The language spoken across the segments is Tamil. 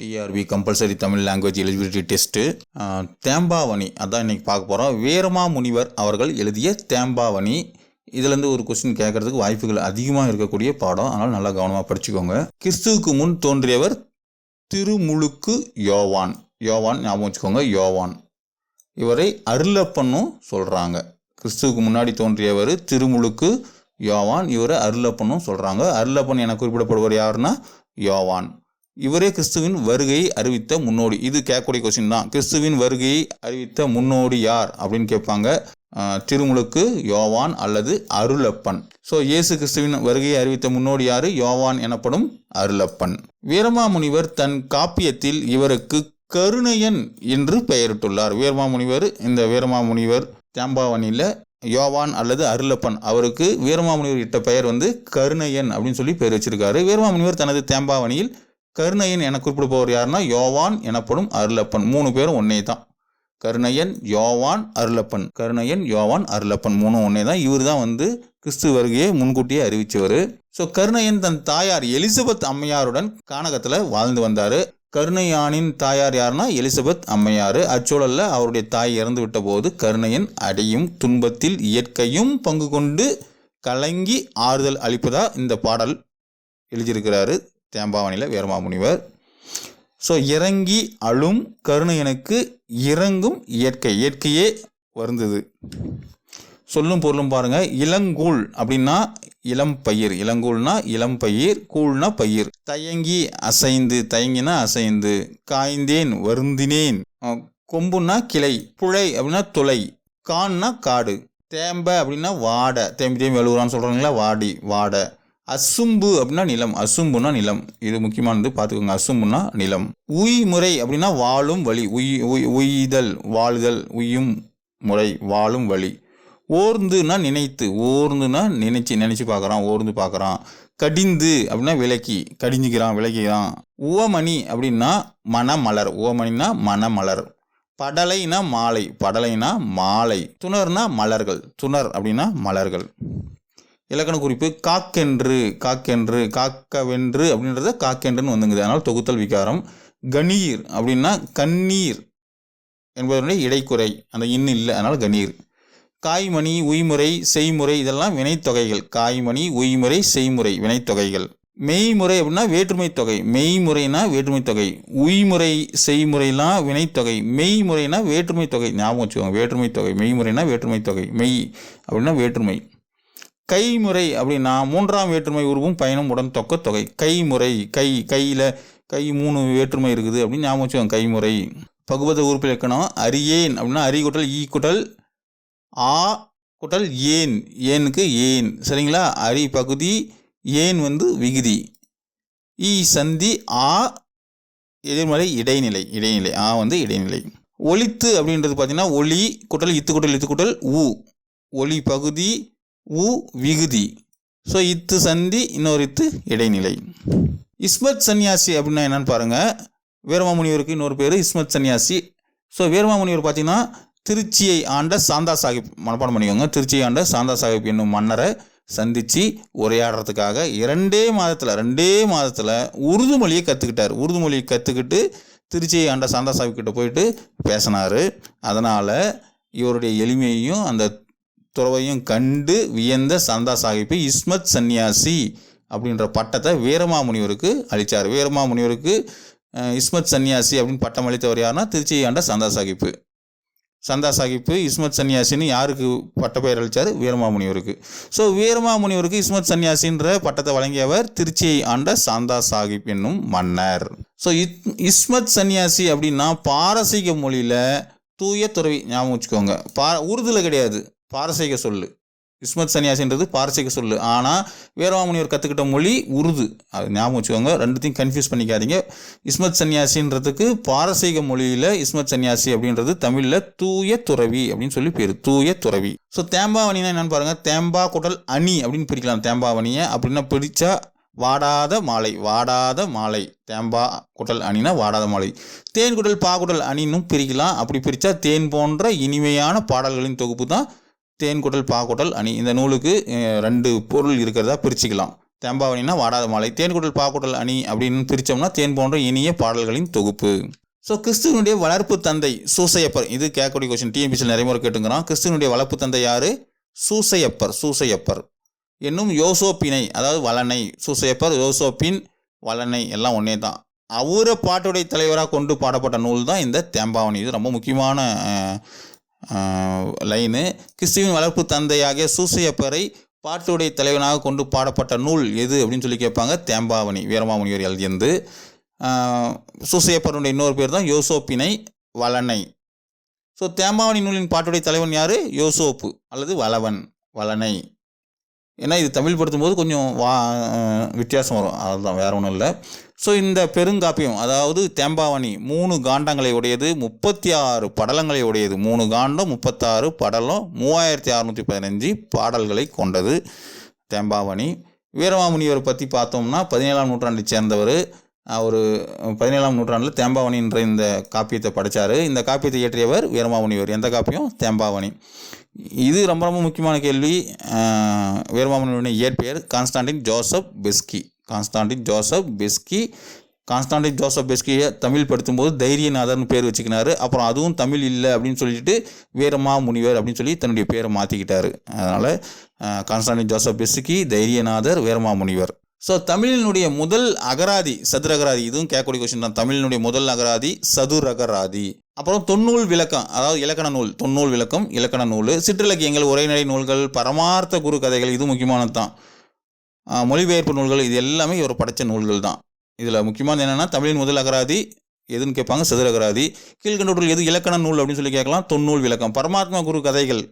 TRB compulsory Tamil language eligibility test Thembavani அதான் இன்றைக்கி பார்க்க போகிறோம் வீரமா முனிவர் அவர்கள் எழுதிய தேம்பாவணி இதுலேருந்து ஒரு கொஸ்டின் கேட்கறதுக்கு வாய்ப்புகள் அதிகமாக இருக்கக்கூடிய பாடம். அதனால் நல்லா கவனமாக படிச்சுக்கோங்க. கிறிஸ்துவுக்கு முன் தோன்றியவர் திருமுழுக்கு யோவான். யோவான் ஞாபகம் வச்சுக்கோங்க யோவான். இவரை அருளப்பன்னும் சொல்கிறாங்க கிறிஸ்துவுக்கு முன்னாடி தோன்றியவர் திருமுழுக்கு யோவான். இவரை அருளப்பன்னும் சொல்கிறாங்க அருளப்பன் என குறிப்பிடப்படுவர் யாருன்னா? யோவான். இவரே கிறிஸ்துவின் வருகையை அறிவித்த முன்னோடி. இது கேட்கக்கூடிய கொஸ்டின் தான். கிறிஸ்துவின் வருகையை அறிவித்த முன்னோடி யார்? அப்படின்னு கேட்பாங்க. திருமுழுக்கு யோவான் அல்லது அருளப்பன். ஸோ இயேசு கிறிஸ்துவின் வருகையை அறிவித்த முன்னோடி யாரு? யோவான் எனப்படும் அருளப்பன். வீரமாமுனிவர் தன் காப்பியத்தில் இவருக்கு கருணையன் என்று பெயரிட்டுள்ளார். வீரமாமுனிவர் இந்த வீரமாமுனிவர் தேம்பாவணியில் யோவான் அல்லது அருளப்பன். அவருக்கு வீரமாமுனிவர் இட்ட பெயர் வந்து கருணையன் அப்படின்னு சொல்லி பெயர் வச்சிருக்காரு. வீரமாமுனிவர் தனது தேம்பாவணியில் கருணையன் என குறிப்பிடுபவர் யாருன்னா யோவான் எனப்படும் அருளப்பன். மூணு பேரும் ஒன்னே தான் கருணையன் யோவான் அருளப்பன். கருணையன் யோவான் அருளப்பன் மூணும் ஒன்னே தான் இவர் தான் வந்து கிறிஸ்து வருகையை முன்கூட்டியே அறிவிச்சவர். ஸோ கருணையன் தன் தாயார் எலிசபெத் அம்மையாருடன் கானகத்தில் வாழ்ந்து வந்தார். கருணையானின் தாயார் யாருன்னா எலிசபெத் அம்மையார். அச்சூழலில் அவருடைய தாய் இறந்து விட்ட போது கருணையன் அடையும் துன்பத்தில் இயற்கையும் பங்கு கொண்டு கலங்கி ஆறுதல் அளிப்பதா இந்த பாடல் எழுதியிருக்கிறாரு. தேம்பாவணியில் வீரமாமுனிவர் ஸோ இறங்கி அழும் கருணை எனக்கு இறங்கும் இயற்கை இயற்கையே வருந்தது. சொல்லும் பொருளும் பாருங்கள் இளங்கூழ் அப்படின்னா இளம் பயிர் இளங்கூழ்னா இளம் பயிர் கூழ்னா பயிர். தயங்கி அசைந்து தயங்கினா அசைந்து காய்ந்தேன் வருந்தினேன். அஹ், கொம்புன்னா கிளை புழை அப்படின்னா துளை கான்னா காடு. தேம்ப அப்படின்னா வாடை தேம்பி தேம்பி எழுகுறான்னு சொல்கிறாங்களா வாடி வாடை. அசும்பு அப்படின்னா நிலம். அசும்புனா நிலம். இது முக்கியமானது பார்த்துக்கோங்க. அசும்புனா நிலம். உய் முறை அப்படின்னா வாழும் வழி. உய் உய் உய்தல் வாழ்தல் உய்யும் முறை வாழும் வழி. ஓர்ந்துனா நினைத்து. ஓர்ந்துனா நினைச்சு நினைச்சு பார்க்குறான் ஓர்ந்து பார்க்குறான். கடிந்து அப்படின்னா விலக்கி கடிஞ்சிக்கிறான் விலக்கிறான். உவமணி அப்படின்னா மணமலர் உவமணினா மணமலர் படலைனா மாலை. படலைனா மாலை. துணர்னா மலர்கள். துணர் அப்படின்னா மலர்கள். இலக்கண குறிப்பு காக்கென்று காக்கென்று காக்கவென்று அப்படின்றத காக்கென்றுன்னு வந்துங்குது. அதனால் தொகுத்தல் விகாரம். கணீர் அப்படின்னா கண்ணீர் என்பதனுடைய இடைக்குறை. அந்த இன்னு இல்லை அதனால் கணீர். காய்மணி உய்முறை செய்முறை இதெல்லாம் வினைத்தொகைகள். காய்மணி உய்முறை செய்முறை வினைத்தொகைகள். மெய்முறை அப்படின்னா வேற்றுமை தொகை. மெய்முறைனா வேற்றுமை தொகை. உய்முறை செய்முறைலாம் வினைத்தொகை. மெய்முறைனா வேற்றுமை தொகை. ஞாபகம் வச்சுக்கோங்க. வேற்றுமை தொகை. மெய்முறைனா வேற்றுமை தொகை. மெய் அப்படின்னா வேற்றுமை. கைமுறை அப்படின்னா மூன்றாம் வேற்றுமை உருவும் பயணம் உடன் தொக்க தொகை. கைமுறை கை கையில் கை மூணு வேற்றுமை இருக்குது அப்படின்னு ஞாபகம் வச்சுக்கோங்க கைமுறை. பகுபத உறுப்பு இலக்கணம் அரியேன் அப்படின்னா அரி குட்டல் ஈ குட்டல் ஆ குட்டல் ஏன். ஏனுக்கு ஏன். சரிங்களா? அரி பகுதி ஏன் வந்து விகுதி. ஈ சந்தி ஆ எதிர்மறை இடைநிலை. இடைநிலை ஆ வந்து இடைநிலை. ஒளித்து அப்படின்றது பார்த்தீங்கன்னா ஒளி குட்டல் இத்து குட்டல் இத்து குட்டல் ஊ ஒளி பகுதி உ விகுதி. ஸோ இத்து சந்தி இன்னொரு இத்து இடைநிலை. இஸ்மத் சன்னியாசி அப்படின்னா என்னன்னு பாருங்க. வீரமாமுனிவருக்கு இன்னொரு பேர் இஸ்மத் சன்னியாசி. ஸோ வீரமாமுனிவர் பார்த்தீங்கன்னா திருச்சியை ஆண்ட சாந்தா சாஹிப் மனப்பாடம் பண்ணிக்கோங்க. திருச்சியை ஆண்ட சாந்தா சாஹிப் என்னும் மன்னரை சந்தித்து உரையாடுறதுக்காக இரண்டே மாதத்தில் ரெண்டே மாதத்தில் உருது மொழியை கற்றுக்கிட்டார் உருது மொழியை கற்றுக்கிட்டு திருச்சியை ஆண்ட சாந்தா சாஹிப் கிட்ட போயிட்டு பேசினார். அதனால் இவருடைய எளிமையையும் அந்த துறவையும் கண்டு வியந்த சந்தா சாஹிப்பு இஸ்மத் சன்னியாசி அப்படின்ற பட்டத்தை வீரமாமுனிவருக்கு அளித்தார் வீரமாமுனிவருக்கு இஸ்மத் சன்னியாசி அப்படின்னு பட்டம் அளித்தவர் யாருன்னா திருச்சியை ஆண்ட சந்தா சாஹிப்பு. சந்தா சாஹிப்பு இஸ்மத் சன்னியாசின்னு யாருக்கு பட்ட பெயர் அளித்தார் வீரமாமுனிவருக்கு. ஸோ வீரமாமுனிவருக்கு இஸ்மத் சன்னியாசின்ற பட்டத்தை வழங்கியவர் திருச்சியை ஆண்ட சந்தா சாஹிப் என்னும் மன்னர். ஸோ இஸ்மத் சன்னியாசி அப்படின்னா பாரசீக மொழியில் தூய துறவி. ஞாபகம் வச்சுக்கோங்க. பா உருதுல கிடையாது. பாரசீக சொல்லு. இஸ்மத் சன்னியாசின்றது பாரசீக சொல்லு. ஆனால் வீரமாமுனிவர் கற்றுக்கிட்ட மொழி உருது. அது ஞாபகம் வச்சுக்கோங்க. ரெண்டுத்தையும் கன்ஃபியூஸ் பண்ணிக்காதீங்க. இஸ்மத் சன்னியாசின்றதுக்கு பாரசீக மொழியில் இஸ்மத் சன்னியாசி அப்படின்றது தமிழில் தூய துறவி அப்படின்னு சொல்லி பேர். தூய துறவி. ஸோ தேம்பாவணினா என்னென்னு பாருங்கள் தேம்பா குடல் அணி அப்படின்னு பிரிக்கலாம். தேம்பாவணியை அப்படின்னா பிரித்தா வாடாத மாலை வாடாத மாலை. தேம்பா குடல் அணினா வாடாத மாலை. தேன் குடல் பாகுடல் அணின்னும் பிரிக்கலாம். அப்படி பிரித்தா தேன் போன்ற இனிமையான பாடல்களின் தொகுப்பு தான் தேன் பாக்குடல் பாகுடல் அணி. இந்த நூலுக்கு ரெண்டு பொருள் இருக்கிறதா பிரிச்சுக்கலாம். தேம்பாவணினா வாடாத மாலை தேன்குடல் பாக்குடல் அணி அப்படின்னு பிரித்தோம்னா தேன் போன்ற இனிய பாடல்களின் தொகுப்பு. ஸோ கிறிஸ்துவனுடைய வளர்ப்பு தந்தை சூசையப்பர். இது கேட்கக்கூடிய கொஸ்டின் டிஎம்பிசியில் நிறைய முறை கேட்டுங்கிறான் கிறிஸ்துவனுடைய வளர்ப்பு தந்தை யார்? சூசையப்பர் சூசையப்பர். என்னும் யோசோப்பினை அதாவது வளனை சூசையப்பர் யோசோப்பின் வளனை எல்லாம் ஒன்றே தான். அவரை பாட்டுடைய தலைவராக கொண்டு பாடப்பட்ட நூல் தான் இந்த தேம்பாவணி. இது ரொம்ப முக்கியமான லைனு. கிறிஸ்துவின் வளர்ப்பு தந்தையாகிய சூசையப்பரை பாட்டுடைய தலைவனாக கொண்டு பாடப்பட்ட நூல் எது அப்படின்னு சொல்லி கேட்பாங்க. தேம்பாவணி வீரமாமுனிவர் எழுதியது. சூசையப்பருடைய இன்னொரு பேர் தான் யோசோப்பினை வளனை ஸோ தேம்பாவணி நூலின் பாட்டுடைய தலைவன் யார்? யோசோப்பு அல்லது வளவன் வளனை ஏன்னா இது தமிழ் படுத்தும்போது கொஞ்சம் வா வித்தியாசம் வரும். அதுதான் வேறு ஒன்றும் இல்லை. ஸோ இந்த பெருங்காப்பியம் அதாவது தேம்பாவணி மூணு காண்டங்களை உடையது முப்பத்தி ஆறு படலங்களை உடையது. மூணு காண்டம் முப்பத்தாறு படலம் மூவாயிரத்தி அறநூற்றி பதினஞ்சு பாடல்களை கொண்டது தேம்பாவணி. வீரமாமுனிவர் பற்றி பார்த்தோம்னா பதினேழாம் நூற்றாண்டை சேர்ந்தவர். அவர் பதினேழாம் நூற்றாண்டில் தேம்பாவணின்ற இந்த காப்பியத்தை படைச்சார். இந்த காப்பியத்தை இயற்றியவர் வீரமாமுனிவர் எந்த காப்பியம்? தேம்பாவணி. இது ரொம்ப ரொம்ப முக்கியமான கேள்வி. வீரமாமனுடைய இயற்பெயர் Constantine Joseph Beschi. Constantine Joseph Beschi. Constantine Joseph பெஸ்கியை Tamil படுத்தும்போது தைரியநாதர்னு பேர் வச்சுக்கினாரு. அப்புறம் அதுவும் தமிழ் இல்லை அப்படின்னு சொல்லிட்டு வீரமா முனிவர் அப்படின்னு சொல்லி தன்னுடைய பேரை மாற்றிக்கிட்டாரு அதனால் கான்ஸ்டாண்டின் ஜோசப் பெஸ்கி தைரியநாதர் வீரமா முனிவர் ஸோ தமிழினுடைய முதல் அகராதி சதுரகராதி இதுவும் கேட்கக்கூடிய கொஸ்டின் தான். தமிழினுடைய முதல் அகராதி சதுரகராதி. அப்புறம் தொன்னூல் விளக்கம் அதாவது இலக்கண நூல் தொன்னூல் விளக்கம் இலக்கண நூல் சிற்றிலக்கியங்கள் உரைநடை நூல்கள் பரமார்த்த குரு கதைகள் இது முக்கியமானது தான் மொழிபெயர்ப்பு நூல்கள் இது எல்லாமே இவர் படைச்ச நூல்கள் தான். இதில் முக்கியமானது என்னென்னா தமிழின் முதல் அகராதி எதுன்னு கேட்பாங்க சதுரகராதி கீழ்கண்டோட்டில் எது இலக்கண நூல் அப்படின்னு சொல்லி கேட்கலாம் தொன்னூல் விளக்கம். பரமாத்மா குரு கதைகள்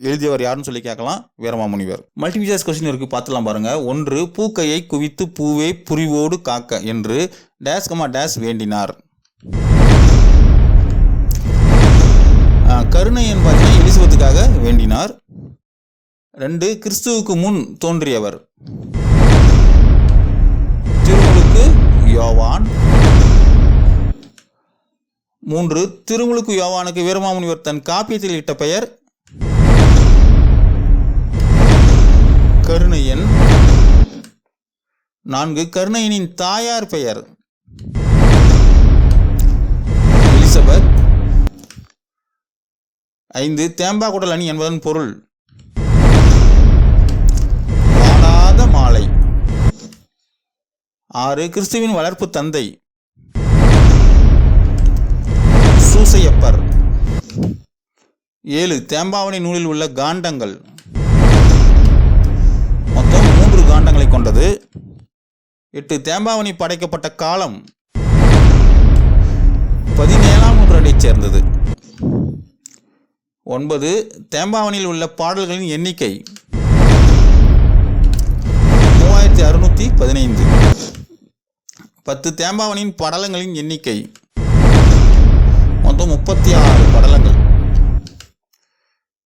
எழுதியவர் யாருன்னு சொல்லி கேட்கலாம் வீரமாமுனிவர். மல்டிபிசாஸ் கொஸ்டின் இருக்கு பார்த்துலாம் பாருங்கள் ஒன்று பூக்கையை குவித்து பூவை புரிவோடு காக்க என்று டேஸ் கமா டேஸ் வேண்டினார். கருணையன் பார்த்தீங்கன்னா எலிசபத்துக்காக வேண்டினார். ரெண்டு கிறிஸ்துவுக்கு முன் தோன்றியவர். திருமுழுக்கு யோவான். மூன்று திருமுழுக்கு யோவானுக்கு வீரமாமுனிவர் தன் காப்பியத்தில் இட்ட பெயர் கருணையன். நான்கு கருணையனின் தாயார் பெயர். ஐந்து தேம்பாக்குடல் அணி என்பதன் பொருள். வாடாத மாலை. ஆறு கிறிஸ்துவின் வளர்ப்பு தந்தை. சூசையப்பர். ஏழு தேம்பாவணி நூலில் உள்ள காண்டங்கள். மொத்தம் மூன்று காண்டங்களை கொண்டது. எட்டு தேம்பாவணி படைக்கப்பட்ட காலம். பதினேழாம் நூற்றாண்டைச் சேர்ந்தது. ஒன்பது தேம்பாவணியில் உள்ள பாடல்களின் எண்ணிக்கை. மூவாயிரத்தி அறுநூற்றி பதினைந்து. பத்து தேம்பாவணியின் படலங்களின் எண்ணிக்கை. மொத்தம் முப்பத்தி ஆறு படலங்கள்.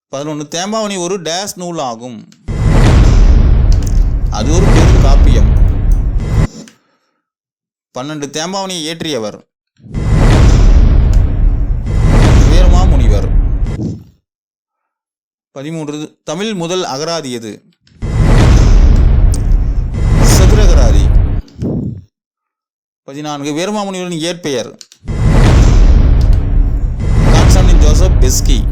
பதினொன்று தேம்பாவணி ஒரு டேஸ் நூல் ஆகும். அது ஒரு பெரும் காப்பியம். பன்னெண்டு தேம்பாவணியை இயற்றியவர் பதிமூன்று தமிழ் முதல் அகராதி எது? சதுரகராதி. பதினான்கு வீரமாமுனிவரின் இயற்பெயர். Constantine Joseph Beschi.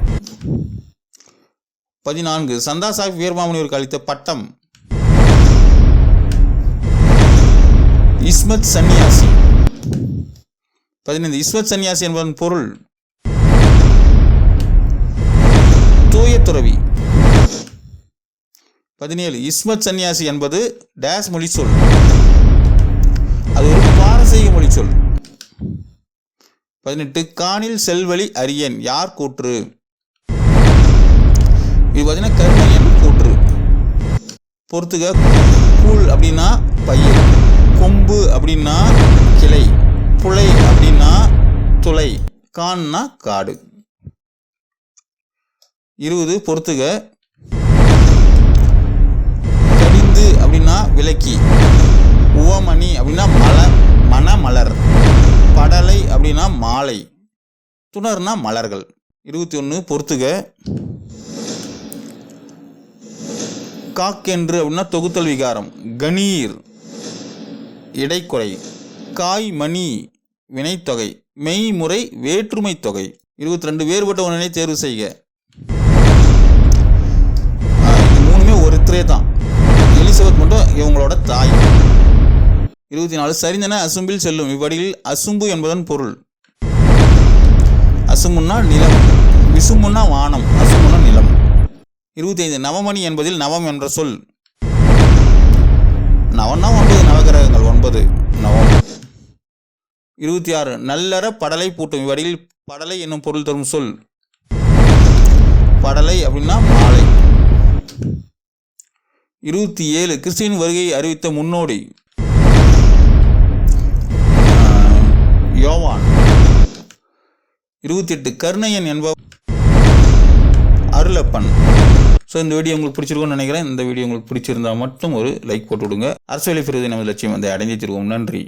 பதினான்கு சந்தா சாஹிப் வீரமாமுனிவருக்கு அளித்த பட்டம். இஸ்மத் சன்னியாசி. பதினைந்து இஸ்மத் சன்னியாசி என்பதன் பொருள் தூய துறவி. பதினேழு இஸ்மத் சன்னியாசி என்பது டேஸ் மொழி சொல் அது ஒரு பாரசீக மொழி சொல் பதினெட்டு காணில் செல்வழி அரியன் யார் கூற்று? இது பார்த்தீங்கன்னா கருணையன் கூற்று. பொறுத்துக கூழ் அப்படின்னா பயிர் கொம்பு அப்படின்னா கிளை புலை அப்படின்னா துளை கான்னா காடு. இருபது பொறுத்துக. கடிந்து அப்படின்னா விளக்கி உவமணி அப்படின்னா மலர் மணமலர் படலை அப்படின்னா மாலை. துணர்னா மலர்கள். இருபத்தி ஒன்று பொறுத்துக. காக்கென்று அப்படின்னா தொகுத்தல் விகாரம். கணீர். இடைக்குறை. காய் மணி வினைத்தொகை. மெய்முறை வேற்றுமை தொகை. இருபத்தி ரெண்டு வேறுபட்ட ஒன்றினை தேர்வு செய்க. ஒருத்தரே தான். எலிசபெத் மட்டும் இவங்களோட தாய். இருபத்தி நாலு சரிந்தன அசும்பில் செல்லும். இவ்வடியில் அசும்பு என்பதன் பொருள். அசுமுன்னா நிலம். விசுமுன்னா வானம். அசுமுன்னா நிலம். இருபத்தி ஐந்து நவமணி என்பதில் நவம் என்ற சொல். நவம்னா ஒன்பது நவகிரகங்கள். ஒன்பது நவம். இருபத்தி ஆறு நல்லற படலை பூட்டும். இவ்வடியில் படலை என்னும் பொருள் தரும் சொல். படலை அப்படின்னா மாலை. இருபத்தி ஏழு கிறிஸ்டின் வருகையை அறிவித்த முன்னோடி யோவான். இருபத்தி எட்டு கருணையன் என்ப அருளப்பன். ஸோ இந்த வீடியோ உங்களுக்கு பிடிச்சிருக்கும்னு நினைக்கிறேன். இந்த வீடியோ உங்களுக்கு பிடிச்சிருந்தா மட்டும் ஒரு லைக் போட்டு விடுங்க. அரசியலை பெறுவது நமது லட்சியம் அதை அடைஞ்சிருக்கோம் நன்றி.